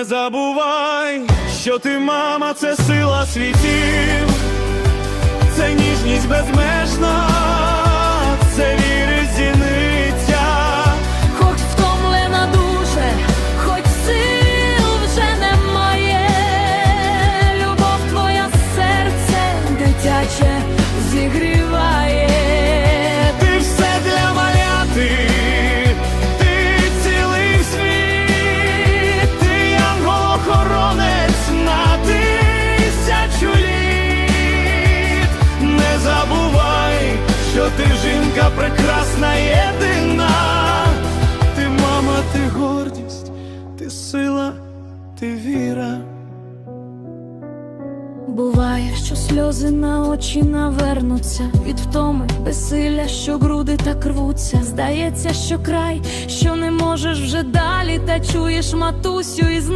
Не забувай, що ти мама, це сила світів, це ніжність безмежна, це віри зіниця. Хоч втомлена дуже, хоч сил вже немає. Любов твоя серце дитяче зігріває. Прекрасна, єдина. Ти мама, ти гордість, ти сила, ти віра. Буває, що сльози на очі навернуться від втоми, безсилля, що груди так рвуться. Здається, що край, що не можеш вже далі, та чуєш матусю із